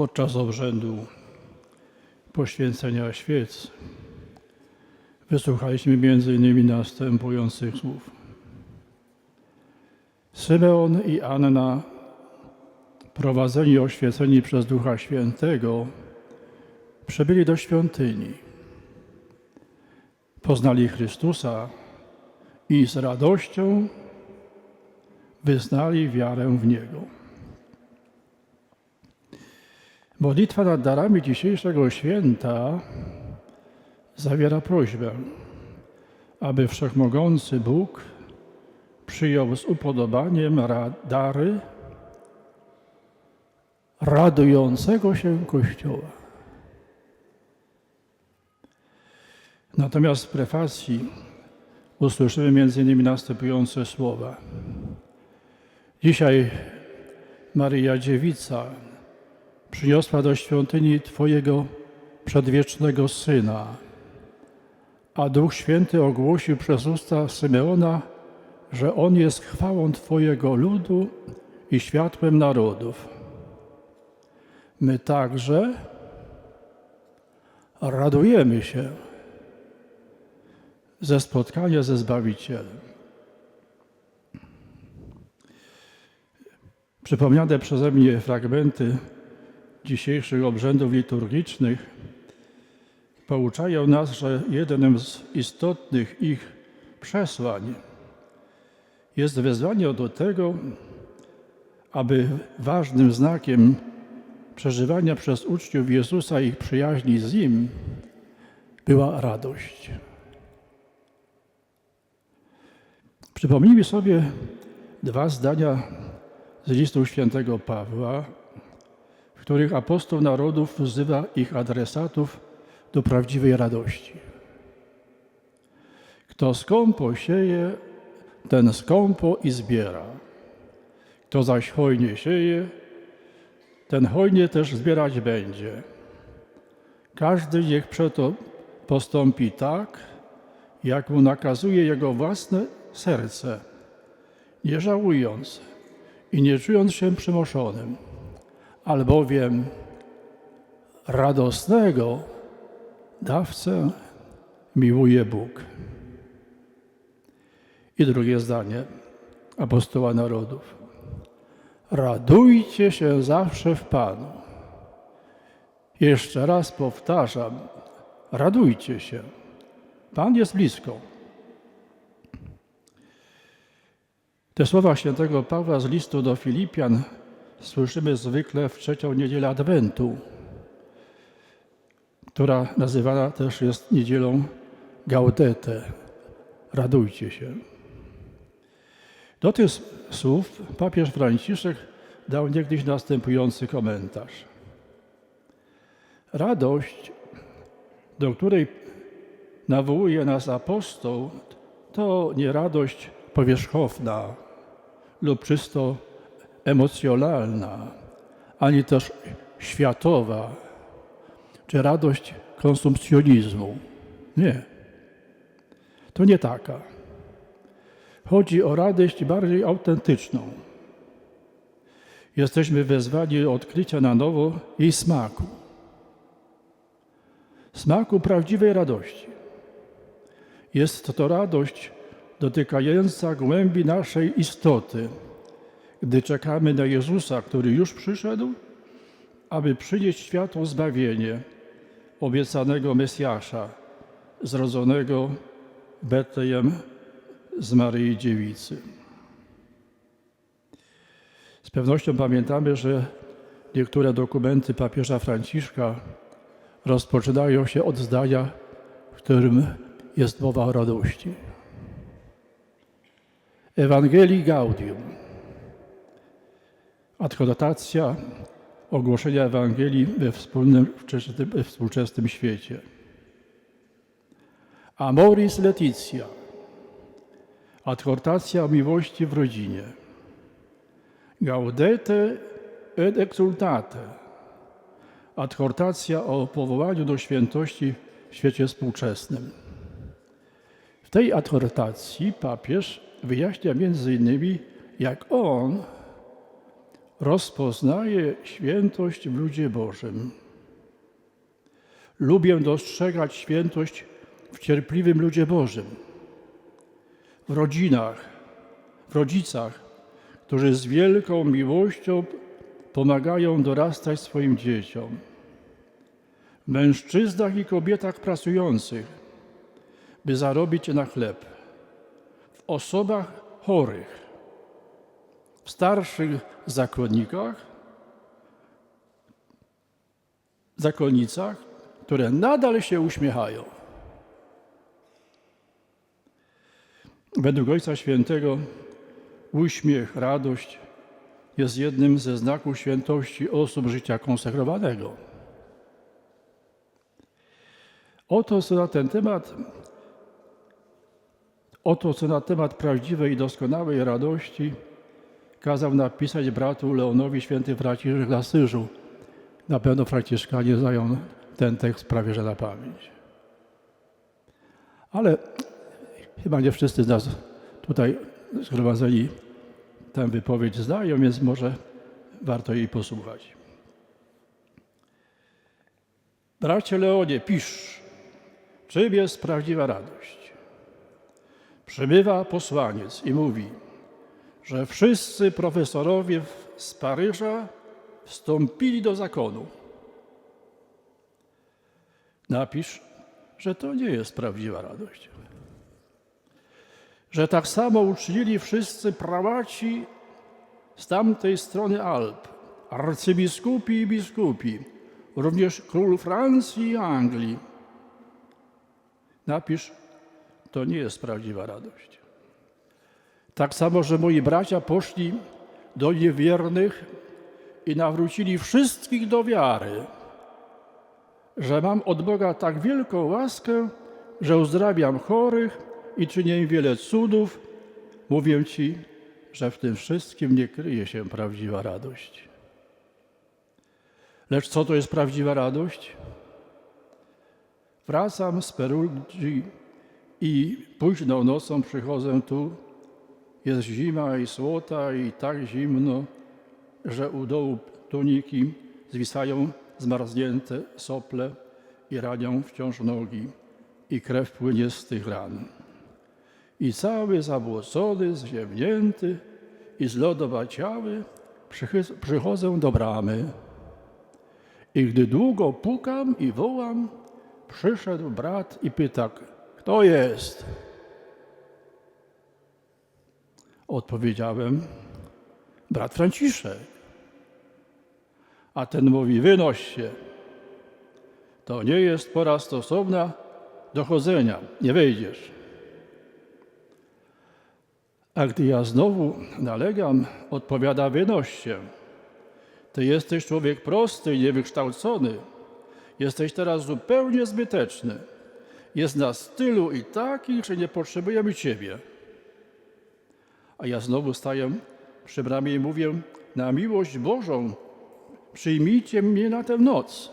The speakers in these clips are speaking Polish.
podczas obrzędu poświęcenia świec wysłuchaliśmy między innymi następujących słów. Symeon i Anna, prowadzeni i oświeceni przez Ducha Świętego, przybyli do świątyni. Poznali Chrystusa i z radością wyznali wiarę w Niego. Modlitwa nad darami dzisiejszego święta zawiera prośbę, aby Wszechmogący Bóg przyjął z upodobaniem dary radującego się Kościoła. Natomiast w prefacji usłyszymy m.in. następujące słowa. Dzisiaj Maryja Dziewica przyniosła do świątyni Twojego przedwiecznego Syna, a Duch Święty ogłosił przez usta Symeona, że On jest chwałą Twojego ludu i światłem narodów. My także radujemy się ze spotkania ze Zbawicielem. Przypomniane przeze mnie fragmenty dzisiejszych obrzędów liturgicznych pouczają nas, że jednym z istotnych ich przesłań jest wezwanie do tego, aby ważnym znakiem przeżywania przez uczniów Jezusa ich przyjaźni z Nim była radość. Przypomnijmy sobie dwa zdania z listu świętego Pawła, w których apostoł narodów wzywa ich adresatów do prawdziwej radości. Kto skąpo sieje, ten skąpo i zbiera. Kto zaś hojnie sieje, ten hojnie też zbierać będzie. Każdy niech przeto postąpi tak, jak mu nakazuje jego własne serce, nie żałując i nie czując się przymuszonym, albowiem radosnego dawcę miłuje Bóg. I drugie zdanie apostoła narodów. Radujcie się zawsze w Panu. Jeszcze raz powtarzam, radujcie się. Pan jest blisko. Te słowa świętego Pawła z listu do Filipian słyszymy zwykle w trzecią niedzielę Adwentu, która nazywana też jest niedzielą Gaudete. Radujcie się. Do tych słów papież Franciszek dał niegdyś następujący komentarz. Radość, do której nawołuje nas apostoł, to nie radość powierzchowna lub czysto emocjonalna, ani też światowa, czy radość konsumpcjonizmu. Nie. To nie taka. Chodzi o radość bardziej autentyczną. Jesteśmy wezwani do odkrycia na nowo jej smaku. Smaku prawdziwej radości. Jest to radość dotykająca głębi naszej istoty, gdy czekamy na Jezusa, który już przyszedł, aby przynieść światu zbawienie obiecanego Mesjasza, zrodzonego Betlejem z Maryi Dziewicy. Z pewnością pamiętamy, że niektóre dokumenty papieża Franciszka rozpoczynają się od zdania, w którym jest mowa o radości. Ewangelii Gaudium. Adhotacja ogłoszenia Ewangelii we wspólnym, współczesnym świecie. Amoris Leticia. Adhortacja o miłości w rodzinie. Gaudete et exultate. Adhortacja o powołaniu do świętości w świecie współczesnym. W tej adhortacji papież wyjaśnia między innymi, jak on rozpoznaję świętość w ludzie Bożym. Lubię dostrzegać świętość w cierpliwym ludzie Bożym, w rodzinach, w rodzicach, którzy z wielką miłością pomagają dorastać swoim dzieciom, w mężczyznach i kobietach pracujących, by zarobić na chleb, w osobach chorych, starszych zakonnikach, zakonnicach, które nadal się uśmiechają. Według Ojca Świętego uśmiech, radość jest jednym ze znaków świętości osób życia konsekrowanego. Oto co na ten temat, oto co na temat prawdziwej i doskonałej radości kazał napisać bratu Leonowi święty Franciszek na Syżu. Na pewno Franciszkanie znają ten tekst prawie że na pamięć. Ale chyba nie wszyscy z nas tutaj zgromadzeni tę wypowiedź znają, więc może warto jej posłuchać. Bracie Leonie, pisz, czym jest prawdziwa radość. Przybywa posłaniec i mówi, że wszyscy profesorowie z Paryża wstąpili do zakonu. Napisz, że to nie jest prawdziwa radość. Że tak samo uczynili wszyscy prałaci z tamtej strony Alp, arcybiskupi i biskupi, również król Francji i Anglii. Napisz, to nie jest prawdziwa radość. Tak samo, że moi bracia poszli do niewiernych i nawrócili wszystkich do wiary, że mam od Boga tak wielką łaskę, że uzdrawiam chorych i czynię im wiele cudów. Mówię Ci, że w tym wszystkim nie kryje się prawdziwa radość. Lecz co to jest prawdziwa radość? Wracam z Perugii i późną nocą przychodzę tu. Jest zima i słota i tak zimno, że u dołu tuniki zwisają zmarznięte sople i ranią wciąż nogi i krew płynie z tych ran. I cały zabłocony, zziemnięty i zlodowaciały przychodzę do bramy. I gdy długo pukam i wołam, przyszedł brat i pyta, kto jest? Odpowiedziałem, brat Franciszek. A ten mówi, wynoś się. To nie jest pora stosowna do chodzenia, nie wejdziesz. A gdy ja znowu nalegam, odpowiada, wynoś się. Ty jesteś człowiek prosty i niewykształcony. Jesteś teraz zupełnie zbyteczny. Jest nas tylu i takich, że nie potrzebujemy Ciebie. A ja znowu staję przy bramie i mówię, na miłość Bożą przyjmijcie mnie na tę noc.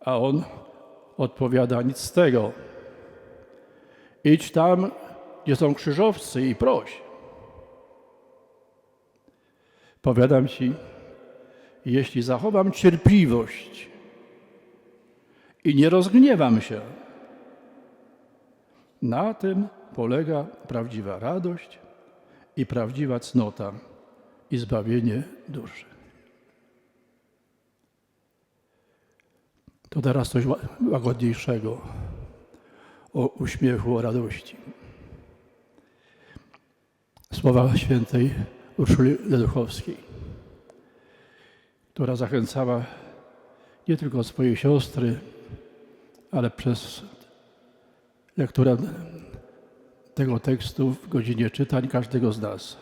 A on odpowiada, nic z tego. Idź tam, gdzie są krzyżowcy i proś. Powiadam ci, jeśli zachowam cierpliwość i nie rozgniewam się, na tym polega prawdziwa radość i prawdziwa cnota i zbawienie duszy. To teraz coś ła- łagodniejszego o uśmiechu, o radości. Słowa świętej Urszuli Leduchowskiej, która zachęcała nie tylko swojej siostry, ale przez lekturę tego tekstu w godzinie czytań każdego z nas.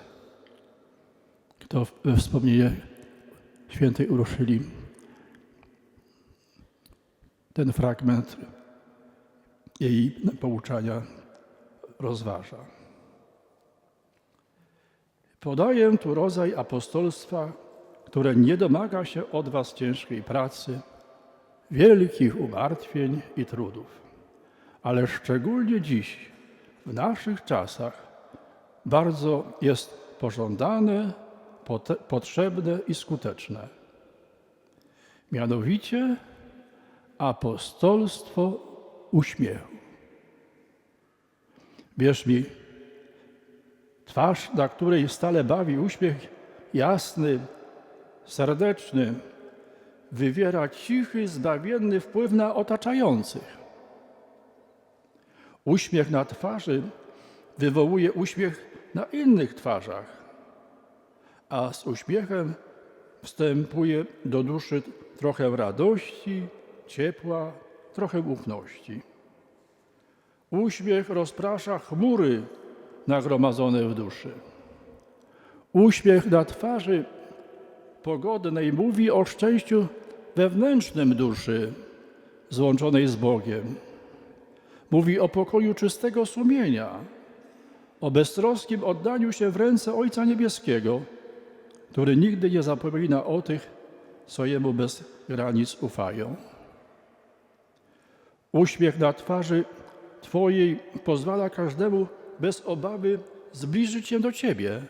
Kto we wspomnienie świętej Urszuli ten fragment jej pouczania rozważa. Podaję tu rodzaj apostolstwa, które nie domaga się od Was ciężkiej pracy, wielkich umartwień i trudów, ale szczególnie dziś, w naszych czasach, bardzo jest pożądane, potrzebne i skuteczne. Mianowicie apostolstwo uśmiechu. Wierz mi, twarz, na której stale bawi uśmiech jasny, serdeczny, wywiera cichy, zbawienny wpływ na otaczających. Uśmiech na twarzy wywołuje uśmiech na innych twarzach, a z uśmiechem wstępuje do duszy trochę radości, ciepła, trochę ufności. Uśmiech rozprasza chmury nagromadzone w duszy. Uśmiech na twarzy pogodnej mówi o szczęściu wewnętrznym duszy złączonej z Bogiem. Mówi o pokoju czystego sumienia, o beztroskim oddaniu się w ręce Ojca Niebieskiego, który nigdy nie zapomina o tych, co Jemu bez granic ufają. Uśmiech na twarzy Twojej pozwala każdemu bez obawy zbliżyć się do Ciebie,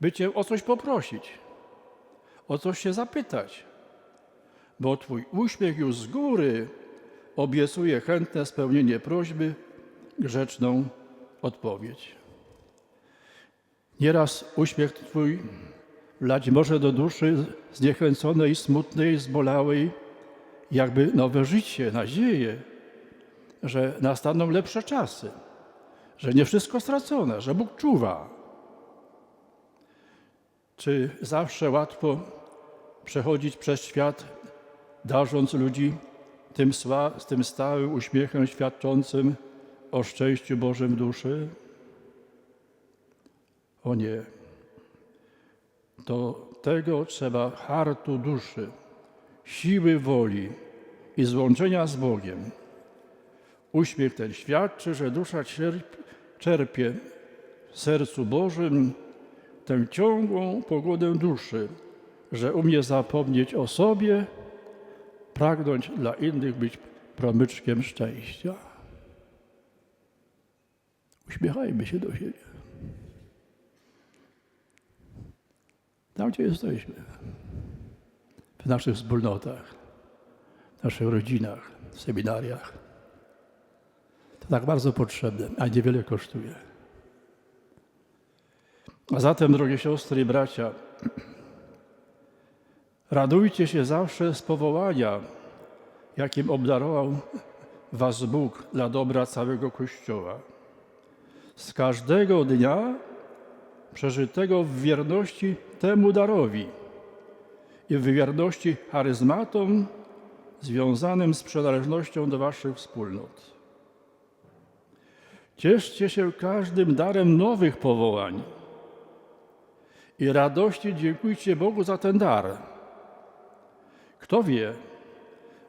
by Cię o coś poprosić, o coś się zapytać, bo Twój uśmiech już z góry obiecuje chętne spełnienie prośby, grzeczną odpowiedź. Nieraz uśmiech Twój wlać może do duszy zniechęconej, smutnej, zbolałej, jakby nowe życie, nadzieję, że nastaną lepsze czasy, że nie wszystko stracone, że Bóg czuwa. Czy zawsze łatwo przechodzić przez świat, darząc ludzi tym, z tym stałym uśmiechem świadczącym o szczęściu Bożym duszy? O nie. Do tego trzeba hartu duszy, siły woli i złączenia z Bogiem. Uśmiech ten świadczy, że dusza czerpie w sercu Bożym tę ciągłą pogodę duszy, że umie zapomnieć o sobie, pragnąć dla innych być promyczkiem szczęścia. Uśmiechajmy się do siebie. Tam, gdzie jesteśmy, w naszych wspólnotach, w naszych rodzinach, w seminariach. To tak bardzo potrzebne, a niewiele kosztuje. A zatem, drogie siostry i bracia, radujcie się zawsze z powołania, jakim obdarował Was Bóg dla dobra całego Kościoła. Z każdego dnia przeżytego w wierności temu darowi i w wierności charyzmatom związanym z przynależnością do Waszych wspólnot. Cieszcie się każdym darem nowych powołań i radości dziękujcie Bogu za ten dar. Kto wie,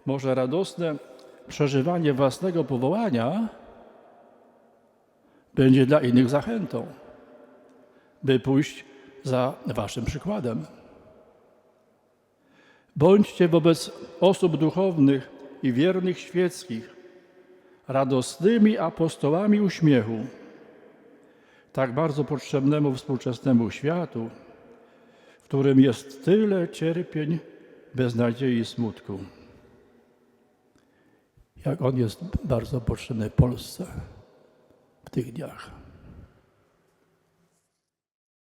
może radosne przeżywanie własnego powołania będzie dla innych zachętą, by pójść za Waszym przykładem. Bądźcie wobec osób duchownych i wiernych świeckich radosnymi apostołami uśmiechu, tak bardzo potrzebnemu współczesnemu światu, w którym jest tyle cierpień, beznadziei i smutku. Jak on jest bardzo potrzebny Polsce w tych dniach.